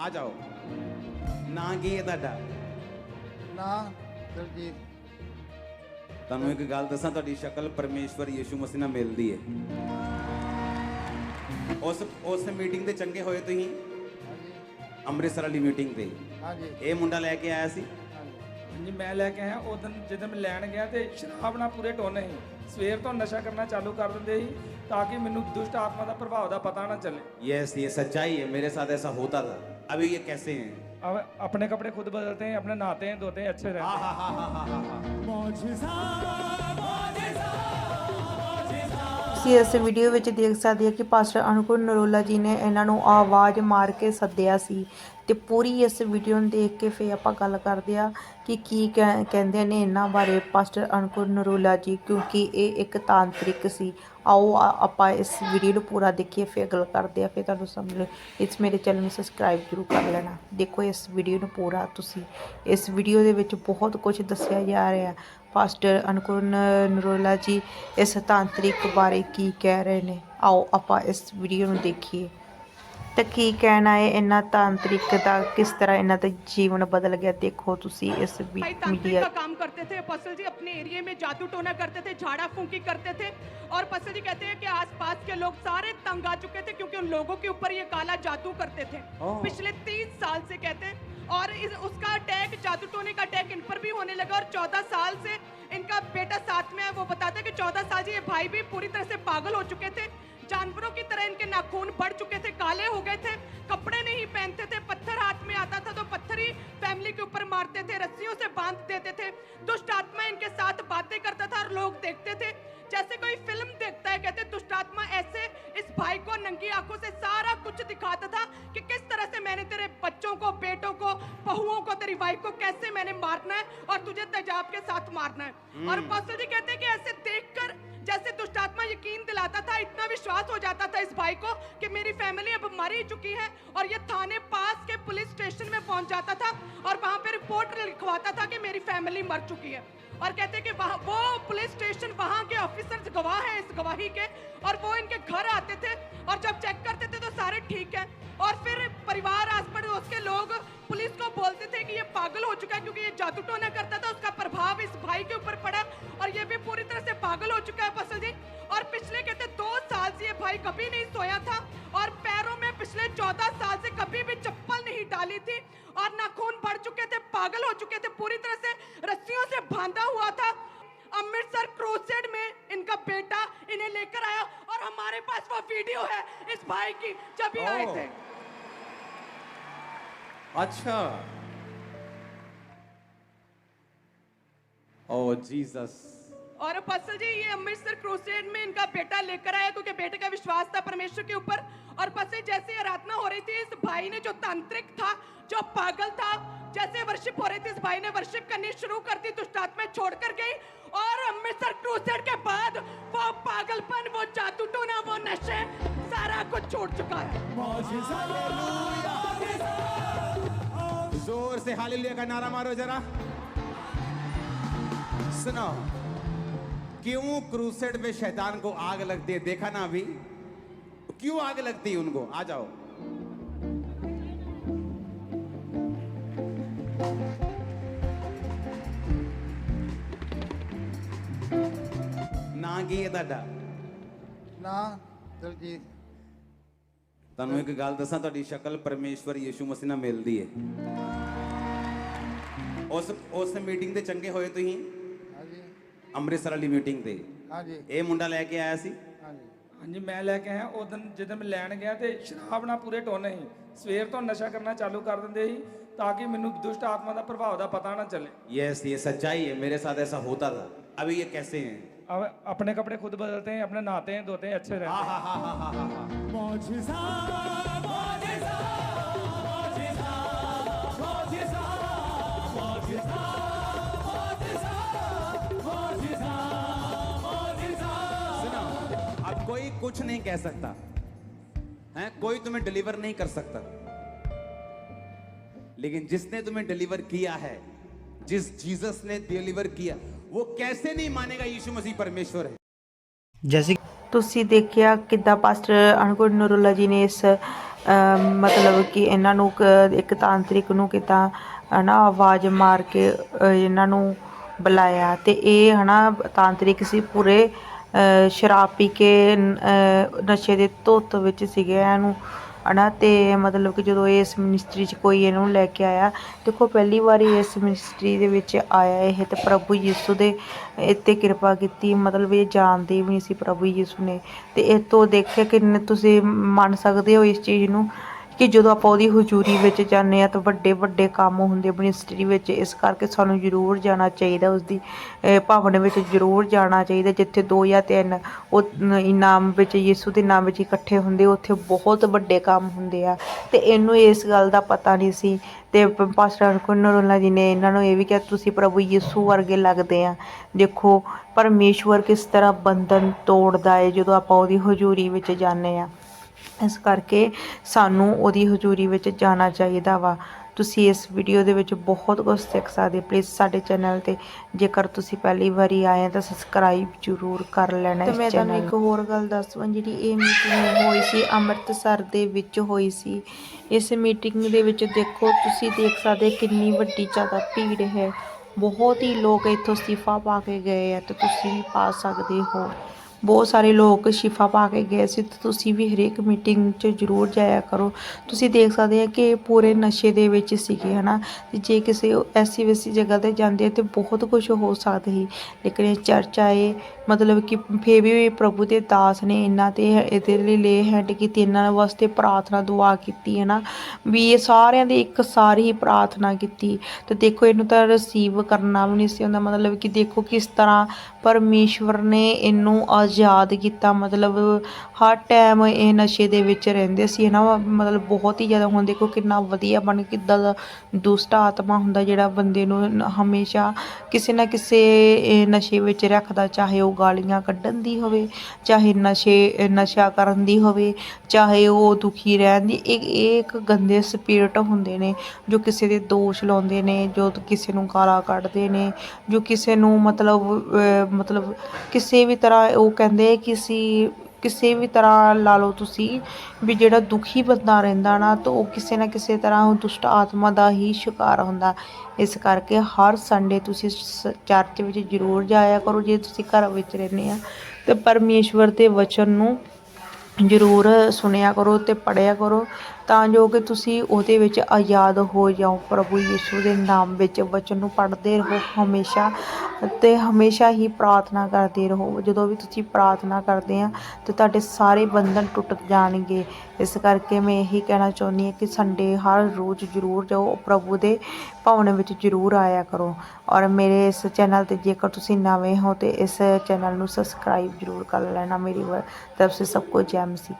ਆ ਜਾਓ। ਨਾ ਕੀ ਹੈ ਤੁਹਾਡਾ? ਨਾ ਦਲਜੀਤ। ਤੁਹਾਨੂੰ ਇੱਕ ਗੱਲ ਦੱਸਾਂ ਤੁਹਾਡੀ ਸ਼ਕਲ ਪਰਮੇਸ਼ਵਰ ਯੀਸ਼ੂ ਮਸੀਹ ਨਾਲ ਮਿਲਦੀ ਹੈ। ਉਸ ਉਸ ਮੀਟਿੰਗ ਤੇ ਚੰਗੇ ਹੋਏ ਤੁਸੀਂ? ਅੰਮ੍ਰਿਤਸਰ ਵਾਲੀ ਮੀਟਿੰਗ ਤੇ। ਹਾਂਜੀ। ਇਹ ਮੁੰਡਾ ਲੈ ਕੇ ਆਇਆ ਸੀ? ਹਾਂਜੀ ਮੈਂ ਲੈ ਕੇ ਆਇਆ। ਉਹ ਦਿਨ ਜਦੋਂ ਮੈਂ ਲੈਣ ਗਿਆ ਤੇ ਸ਼ਰਾਬ ਨਾਲ ਪੂਰੇ ਟੋਨੇ ਸੀ। ਸਵੇਰ ਤੋਂ ਨਸ਼ਾ ਕਰਨਾ ਚਾਲੂ ਕਰ ਦਿੰਦੇ ਸੀ ਤਾਂ ਕਿ ਮੈਨੂੰ ਦੁਸ਼ਟ ਆਤਮਾ ਦਾ ਪ੍ਰਭਾਵ ਦਾ ਪਤਾ ਨਾ ਚੱਲੇ। ਯੈਸ ਇਹ ਸੱਚਾਈ ਹੈ। ਮੇਰੇ ਸਾਥ ਐਸਾ ਹੋਤਾ ਥਾ अभी ये कैसे हैं अब अपने कपड़े खुद बदलते हैं अपने नहाते हैं धोते हैं अच्छे रहते हैं हा हा हा हा हा हा ਤੁਸੀਂ ਇਸ ਵੀਡੀਓ ਵਿੱਚ ਦੇਖ ਸਕਦੇ ਹੋ ਕਿ ਪਾਸਟਰ ਅਨੁਕੂਲ ਨਰੋਲਾ ਜੀ ਨੇ ਇਹਨਾਂ ਨੂੰ ਆਵਾਜ਼ ਮਾਰ ਕੇ ਸੱਦਿਆ ਸੀ ਤੇ ਪੂਰੀ ਇਸ ਵੀਡੀਓ ਨੂੰ ਦੇਖ ਕੇ ਫੇ ਆਪਾਂ ਗੱਲ ਕਰਦੇ ਆ ਕਿ ਕੀ ਕਹਿ- ਕਹਿੰਦੇ ਨੇ ਇਹਨਾਂ ਬਾਰੇ ਪਾਸਟਰ ਅਨੁਕੂਲ ਨਰੋਲਾ ਜੀ ਕਿਉਂਕਿ ਇਹ ਇੱਕ ਤਾਂਤਰਿਕ ਸੀ ਆਓ ਆਪਾਂ ਇਸ ਵੀਡੀਓ ਨੂੰ ਪੂਰਾ ਦੇਖੀਏ, ਫਿਰ ਗੱਲ ਕਰਦੇ ਆ ਫਿਰ ਤੁਹਾਨੂੰ ਸਮਝ ਲਓ। ਇਸ ਮੇਰੇ ਚੈਨਲ ਨੂੰ ਸਬਸਕ੍ਰਾਈਬ ਜ਼ਰੂਰ ਕਰ ਲੈਣਾ। ਦੇਖੋ, ਇਸ ਵੀਡੀਓ ਨੂੰ ਪੂਰਾ ਤੁਸੀਂ। ਇਸ ਵੀਡੀਓ ਦੇ ਵਿੱਚ ਬਹੁਤ ਕੁਝ ਦੱਸਿਆ ਜਾ ਰਿਹਾ। ਪਾਸਟਰ ਅਨੁਕੂਲ ਨਰੋਲਾ ਜੀ ਇਸ ਤਾਂਤਰਿਕ ਬਾਰੇ ਕੀ ਕਹਿ ਰਹੇ ਨੇ? ਆਓ, ਆਪਾਂ ਇਸ ਵੀਡੀਓ ਨੂੰ ਦੇਖੀਏ। ਤਾਂ ਕੀ ਕਹਿਣਾ ਹੈ ਇਹਨਾਂ ਤਾਂਤਰਿਕ ਦਾ ਕਿਸ ਤਰ੍ਹਾਂ ਇਹਨਾਂ ਦਾ ਜੀਵਨ ਬਦਲ ਗਿਆ ਦੇਖੋ ਤੁਸੀਂ ਇਸ ਵੀ- भाई तांत्रिक ਮੀਡੀਆ का काम करते थे पसल जी अपने एरिया में जादू टोना करते थे झाड़ा फूंकी करते थे और पसल जी कहते हैं कि आसपास के लोग सारे तंग आ चुके थे क्योंकि उन लोगों के ऊपर ये काला जादू करते थे ओह। पिछले तीन साल से कहते हैं और इस, उसका अटैक जादू टोने का अटैक इन पर भी होने लगा और चौदह साल से इनका बेटा साथ में है वो बताता है कि चौदह साल से ये भाई भी पूरी तरह से पागल हो चुके थे जानवरों की तरह इनके नाखून बढ़ चुके थे काले हो गए थे कपड़े नहीं पहनते थे पत्थर हाथ में आता था तो पत्थर ही फैमिली के ऊपर मारते थे रस्सियों से बाँध देते थे। दुष्ट आत्मा इनके साथ बातें करता था और लोग देखते थे। जैसे कोई फ़िल्म देखता है कहते दुष्ट आत्मा ऐसे इस भाई को नंगी आँखों से सारा कुछ दिखाता था कि किस तरह से मैंने तेरे बच्चों को बेटों को बहुओं को तेरी वाइफ को कैसे मैंने मारना है और तुझे तेजाब के साथ मारना है? और पास्टर जी कहते हैं कि ऐसे देखकर जैसे दुष्ट आत्मा यकीन दिलाता था, इतना विश्वास हो जाता था इस भाई को कि मेरी फैमिली अब मर ही चुकी है और ये थाने पास के पुलिस स्टेशन में पहुँच जाता था और वहाँ पे रिपोर्ट लिखवाता था कि मेरी फैमिली मर चुकी है। और कहते कि वो पुलिस स्टेशन वहाँ के ऑफिसर्स गवाह हैं इस गवाही के और वो इनके घर आते थे और जब चेक करते थे तो सारे ठीक है। और फिर परिवार आस पड़ोस के लोग पुलिस को बोलते थे कि ये पागल हो चुका है क्योंकि ये जादू टोना करता था, उसका प्रभाव इस भाई के ऊपर पड़ा तरह से पागल हो चुका है फ़सल जी। और पिछले कहते दो साल से ये भाई कभी नहीं सोया था और पैरों में पिछले चौदह साल से कभी भी चप्पल नहीं डाली थी और नाखून बढ़ चुके थे पागल हो चुके थे पूरी तरह से रस्सियों से बांधा हुआ था। अमृतसर क्रोसेड में इनका बेटा इन्हें लेकर आया और हमारे पास वो वीडियो है इस भाई की जब ये आए थे। अच्छा। Oh Jesus. और फ़सल जी, ये अमृतसर क्रूसेड में इनका बेटा लेकर आया क्योंकि बेटे का विश्वास था परमेश्वर के ऊपर। और फ़सल जैसे आराधना हो रही थी, इस भाई ने जो तांत्रिक था, जो पागल था, जैसे वर्शिप हो रही थी, इस भाई ने वर्शिप करनी शुरू कर दी, दुष्टात्मा छोड़कर गई। और अमृतसर क्रूसेड के बाद वो पागलपन, वो जादू टोना वो नशे, सारा कुछ छोड़ चुका है। ज़ोर से हालेलुया का नारा मारो जरा। सुनो क्यों क्रूसेड में शैतान को आग लगती है देखा ना अभी क्यों आग लगती है उनको आ जाओ ਨਾਂ ਕੀ ਹੈ ਤੁਹਾਡਾ ਨਾ ਦਲਜੀਤ ਤੁਹਾਨੂੰ ਇੱਕ ਗੱਲ ਦੱਸਾਂ ਤੁਹਾਡੀ ਸ਼ਕਲ ਪਰਮੇਸ਼ਵਰ ਯੀਸ਼ੂ ਮਸੀਹ ਨਾਲ ਮਿਲਦੀ ਹੈ ਉਸ ਉਸ ਮੀਟਿੰਗ ਤੇ ਚੰਗੇ ਹੋਏ ਤੁਸੀਂ ਹਾਂਜੀ ਅੰਮ੍ਰਿਤਸਰ ਵਾਲੀ ਮੀਟਿੰਗ ਤੇ ਹਾਂਜੀ ਇਹ ਮੁੰਡਾ ਲੈ ਕੇ ਆਇਆ ਸੀ ਹਾਂਜੀ ਹਾਂਜੀ ਮੈਂ ਲੈ ਕੇ ਆਇਆ ਉਦੋਂ ਜਦੋਂ ਮੈਂ ਲੈਣ ਗਿਆ ਤੇ ਸ਼ਰਾਬ ਨਾਲ ਪੂਰੇ ਟੋਨੇ ਸੀ ਸਵੇਰ ਤੋਂ ਨਸ਼ਾ ਕਰਨਾ ਚਾਲੂ ਕਰ ਦਿੰਦੇ ਸੀ ਤਾਂ ਕਿ ਮੈਨੂੰ ਦੁਸ਼ਟ ਆਤਮਾ ਦਾ ਪ੍ਰਭਾਵ ਦਾ ਪਤਾ ਨਾ ਚੱਲੇ यस ये सच्चाई है मेरे साथ ऐसा होता था अभी ये कैसे हैं अब अपने कपड़े खुद बदलते हैं अपने नहाते हैं धोते हैं अच्छे रहते हैं हा हा कुछ नहीं कह सकता है कोई तुम्हें डिलीवर नहीं कर सकता लेकिन जिसने तुम्हें डिलीवर किया है जिस जीसस ने डिलीवर किया वो कैसे नहीं मानेगा यीशु मसीह परमेश्वर है ਤੁਸੀਂ ਦੇਖਿਆ ਕਿੱਦਾਂ ਪਾਸਟਰ ਅਨੁਕੂਲ ਨਰੂਲਾ ਜੀ ਨੇ ਇਸ ਅਮ ਮਤਲਬ ਕਿ ਇਹਨਾਂ ਨੂੰ ਕ- ਇੱਕ ਤਾਂਤਰਿਕ ਨੂੰ ਕਿਤਾ ਹਨਾ ਆਵਾਜ਼ ਮਾਰ ਕੇ ਅ, ਇਹਨਾਂ ਨੂੰ ਬੁਲਾਇਆ ਤੇ ਇਹ ਹਨਾ ਤਾਂਤਰਿਕ ਸੀ ਪੂਰੇ ਅ, ਸ਼ਰਾਬ ਪੀ ਕੇ ਨਸ਼ੇ ਦੇ ਧੁੱਤ ਵਿੱਚ ਸੀਗੇ ਇਹਨੂੰ ਹੈ ਨਾ ਅਤੇ ਮਤਲਬ ਕਿ ਜਦੋਂ ਇਸ ਮਿਨਿਸਟਰੀ 'ਚ ਕੋਈ ਇਹਨੂੰ ਲੈ ਕੇ ਆਇਆ, ਦੇਖੋ, ਪਹਿਲੀ ਵਾਰੀ ਇਸ ਮਿਨਿਸਟਰੀ ਦੇ ਵਿੱਚ ਆਇਆ ਇਹ ਤੇ ਪ੍ਰਭੂ ਯਿਸੂ ਦੇ ਇੱਥੇ ਕਿਰਪਾ ਕੀਤੀ, ਮਤਲਬ ਇਹ ਜਾਣਦੇ ਵੀ ਨਹੀਂ ਸੀ ਪ੍ਰਭੂ ਯਿਸੂ ਨੇ। ਅਤੇ ਇਹ ਤੋਂ ਦੇਖਿਆ ਕਿ ਤੁਸੀਂ ਮੰਨ ਸਕਦੇ ਹੋ ਇਸ ਚੀਜ਼ ਨੂੰ? ਕਿ ਜਦੋਂ ਆਪਾਂ ਉਹਦੀ ਹਜ਼ੂਰੀ ਵਿੱਚ ਜਾਂਦੇ ਆ ਤਾਂ ਵੱਡੇ ਵੱਡੇ ਕੰਮ ਹੁੰਦੇ ਮਿਨਿਸਟਰੀ ਵਿੱਚ ਇਸ ਕਰਕੇ ਸਾਨੂੰ ਜ਼ਰੂਰ ਜਾਣਾ ਚਾਹੀਦਾ ਉਸਦੀ ਅਹ, ਭਵਨ ਵਿੱਚ ਜ਼ਰੂਰ ਜਾਣਾ ਚਾਹੀਦਾ ਜਿੱਥੇ ਦੋ ਜਾਂ ਤਿੰਨ ਉਹ ਇਨਾਮ ਵਿੱਚ ਯਿਸੂ ਦੇ ਨਾਮ ਵਿੱਚ ਇਕੱਠੇ ਹੁੰਦੇ ਉੱਥੇ ਬਹੁਤ ਵੱਡੇ ਕੰਮ ਹੁੰਦੇ ਆ। ਤੇ ਇਹਨੂੰ ਇਸ ਗੱਲ ਦਾ ਪਤਾ ਨਹੀਂ ਸੀ ਤੇ ਪਾਸਟਰ ਅਨਕੁਲ ਨਰੋਲਾ ਜੀ ਨੇ ਇਹਨਾਂ ਨੂੰ ਇਹ ਵੀ ਕਿਹਾ ਤੁਸੀਂ ਪ੍ਰਭੂ ਯਿਸੂ ਵਰਗੇ ਲੱਗਦੇ ਆ ਦੇਖੋ ਪਰਮੇਸ਼ਵਰ ਕਿਸ ਤਰ੍ਹਾਂ ਬੰਧਨ ਤੋੜਦਾ ਹੈ ਜਦੋਂ ਆਪਾਂ ਉਹਦੀ ਹਜ਼ੂਰੀ ਵਿੱਚ ਜਾਂਦੇ ਆ। ਇਸ ਕਰਕੇ ਸਾਨੂੰ ਉਹਦੀ ਹਜ਼ੂਰੀ ਵਿੱਚ ਜਾਣਾ ਚਾਹੀਦਾ ਵਾ। ਤੁਸੀਂ ਇਸ ਵੀਡੀਓ ਦੇ ਵਿੱਚ ਬਹੁਤ ਕੁਝ ਸਿੱਖ ਸਕਦੇ ਪਲੀਜ਼ ਸਾਡੇ ਚੈਨਲ ਤੇ ਜੇਕਰ ਤੁਸੀਂ ਪਹਿਲੀ ਵਾਰੀ ਆਏ ਆ ਤਾਂ ਸਬਸਕ੍ਰਾਈਬ ਜ਼ਰੂਰ ਕਰ ਲੈਣਾ ਤੇ ਮੈਂ ਤੁਹਾਨੂੰ ਇੱਕ ਹੋਰ ਗੱਲ ਦੱਸਵਾਂ ਜਿਹੜੀ ਇਹ ਮੀਟਿੰਗ ਹੋਈ ਸੀ ਅੰਮ੍ਰਿਤਸਰ ਦੇ ਵਿੱਚ ਹੋਈ ਸੀ। ਇਸ ਮੀਟਿੰਗ ਦੇ ਵਿੱਚ ਦੇਖੋ ਤੁਸੀਂ ਦੇਖ ਸਕਦੇ ਕਿੰਨੀ ਵੱਡੀ ਜ਼ਿਆਦਾ ਭੀੜ ਹੈ। ਬਹੁਤ ਹੀ ਲੋਕ ਇੱਥੋਂ ਅਸਤੀਫਾ ਪਾ ਕੇ ਗਏ ਆ ਤੇ ਤੁਸੀਂ ਵੀ ਪਾ ਸਕਦੇ ਹੋ। ਬਹੁਤ ਸਾਰੇ ਲੋਕ ਸ਼ਿਫਾ ਪਾ ਕੇ ਗਏ ਸੀ ਤੇ ਤੁਸੀਂ ਵੀ ਹਰੇਕ ਮੀਟਿੰਗ 'ਚ ਜ਼ਰੂਰ ਜਾਇਆ ਕਰੋ। ਤੁਸੀਂ ਦੇਖ ਸਕਦੇ ਆ ਕਿ ਇਹ ਪੂਰੇ ਨਸ਼ੇ ਦੇ ਵਿੱਚ ਸੀਗੇ, ਹਨਾ? ਤੇ ਜੇ ਕਿਸੇ ਐਸੀ ਵੈਸੀ ਜਗ੍ਹਾ ਤੇ ਜਾਂਦੇ ਤੇ ਬਹੁਤ ਕੁਝ ਹੋ ਸਕਦਾ ਸੀ। ਲੇਕਿਨ ਇਹ ਚਰਚ ਆਏ, ਮਤਲਬ ਕਿ ਫੇਰ ਵੀ ਪ੍ਰਭੂ ਦੇ ਦਾਸ ਨੇ ਇਹਨਾਂ ਤੇ ਇਹਦੇ ਲਈ ਲੇ ਹੈਂਡ ਕੀਤੀ, ਇਹਨਾਂ ਵਾਸਤੇ ਪ੍ਰਾਰਥਨਾ ਦੁਆ ਕੀਤੀ ਹੈ ਨਾ ਵੀ ਇਹ ਸਾਰਿਆਂ ਦੀ ਇੱਕ ਸਾਰੀ ਹੀ ਪ੍ਰਾਰਥਨਾ ਕੀਤੀ। ਤੇ ਦੇਖੋ, ਇਹਨੂੰ ਤਾਂ ਰਿਸੀਵ ਕਰਨਾ ਵੀ ਨਹੀਂ ਸੀ ਹੁੰਦਾ ਮਤਲਬ ਕਿ ਦੇਖੋ ਕਿਸ ਤਰ੍ਹਾਂ ਪਰਮੇਸ਼ਵਰ ਨੇ ਇਹਨੂੰ ਯਾਦ ਕੀਤਾ, ਮਤਲਬ ਹਰ ਟਾਈਮ ਇਹ ਨਸ਼ੇ ਦੇ ਵਿੱਚ ਰਹਿੰਦੇ ਸੀ ਹੈ ਨਾ ਮਤਲਬ ਬਹੁਤ ਹੀ ਜ਼ਿਆਦਾ ਹੁਣ ਦੇਖੋ ਕਿੰਨਾ ਵਧੀਆ ਬਣ, ਕਿੱਦਾਂ ਦਾ ਦੁਸ਼ਟ ਆਤਮਾ ਹੁੰਦਾ ਜਿਹੜਾ ਬੰਦੇ ਨੂੰ ਹਮੇਸ਼ਾ ਕਿਸੇ ਨਾ ਕਿਸੇ ਨਸ਼ੇ ਵਿੱਚ ਰੱਖਦਾ, ਚਾਹੇ ਉਹ ਗਾਲੀਆਂ ਕੱਢਣ ਦੀ ਹੋਵੇ, ਚਾਹੇ ਨਸ਼ੇ, ਨਸ਼ਾ ਕਰਨ ਦੀ ਹੋਵੇ, ਚਾਹੇ ਉਹ ਦੁਖੀ ਰਹਿਣ ਦੀ, ਇਹ ਇਹ ਇੱਕ ਗੰਦੇ ਸਪਿਰਿਟ ਹੁੰਦੇ ਨੇ, ਜੋ ਕਿਸੇ ਦੇ ਦੋਸ਼ ਲਾਉਂਦੇ ਨੇ, ਜੋ ਕਿਸੇ ਨੂੰ ਗਾਲਾਂ ਕੱਢਦੇ ਨੇ, ਜੋ ਕਿਸੇ ਨੂੰ ਮਤਲਬ ਮਤਲਬ ਕਿਸੇ ਵੀ ਤਰ੍ਹਾਂ ਉਹ ਕਹਿੰਦੇ ਕਿਸੇ ਕਿਸੇ ਵੀ ਤਰ੍ਹਾਂ ਲਾ ਲਓ ਤੁਸੀਂ ਵੀ ਜਿਹੜਾ ਦੁਖੀ ਬੰਦਾ ਰਹਿੰਦਾ ਨਾ, ਤਾਂ ਉਹ ਕਿਸੇ ਨਾ ਕਿਸੇ ਤਰ੍ਹਾਂ ਉਹ ਦੁਸ਼ਟ ਆਤਮਾ ਦਾ ਹੀ ਸ਼ਿਕਾਰ ਹੁੰਦਾ। ਇਸ ਕਰਕੇ ਹਰ ਸੰਡੇ ਤੁਸੀਂ ਸ- ਚਰਚ ਵਿੱਚ ਜ਼ਰੂਰ ਜਾਇਆ ਕਰੋ ਜੇ ਤੁਸੀਂ ਘਰ ਵਿੱਚ ਰਹਿੰਦੇ ਆ। ਤੇ ਪਰਮੇਸ਼ਵਰ ਦੇ ਵਚਨ ਨੂੰ ਜ਼ਰੂਰ ਸੁਣਿਆ ਕਰੋ ਤੇ ਪੜਿਆ ਕਰੋ, ਤਾਂ ਜੋ ਕਿ ਤੁਸੀਂ ਉਹਦੇ ਵਿੱਚ ਆਜ਼ਾਦ ਹੋ ਜਾਓ। ਪ੍ਰਭੂ ਯਿਸੂ ਦੇ ਨਾਮ ਵਿੱਚ ਵਚਨ ਨੂੰ ਪੜ੍ਹਦੇ ਰਹੋ ਹਮੇਸ਼ਾ। ਅਤੇ ਹਮੇਸ਼ਾ ਹੀ ਪ੍ਰਾਰਥਨਾ ਕਰਦੇ ਰਹੋ। ਜਦੋਂ ਵੀ ਤੁਸੀਂ ਪ੍ਰਾਰਥਨਾ ਕਰਦੇ ਆ, ਤੇ ਤੁਹਾਡੇ ਸਾਰੇ ਬੰਧਨ ਟੁੱਟ ਜਾਣਗੇ। ਇਸ ਕਰਕੇ ਮੈਂ ਇਹੀ ਕਹਿਣਾ ਚਾਹੁੰਦੀ ਹਾਂ ਕਿ ਸੰਡੇ ਹਰ ਰੋਜ਼ ਜ਼ਰੂਰ ਜਾਓ ਪ੍ਰਭੂ ਦੇ ਭਵਨ ਵਿੱਚ ਜ਼ਰੂਰ ਆਇਆ ਕਰੋ। ਔਰ ਮੇਰੇ ਇਸ ਚੈਨਲ ਤੇ ਜੇਕਰ ਤੁਸੀਂ ਨਵੇਂ ਹੋ, ਤੇ ਇਸ ਚੈਨਲ ਨੂੰ ਸਬਸਕ੍ਰਾਈਬ ਜ਼ਰੂਰ ਕਰ ਲੈਣਾ। ਮੇਰੀ ਵ- ਤਰਫ ਸੇ ਸਭ ਕੋ ਜੈ ਮਸੀਹ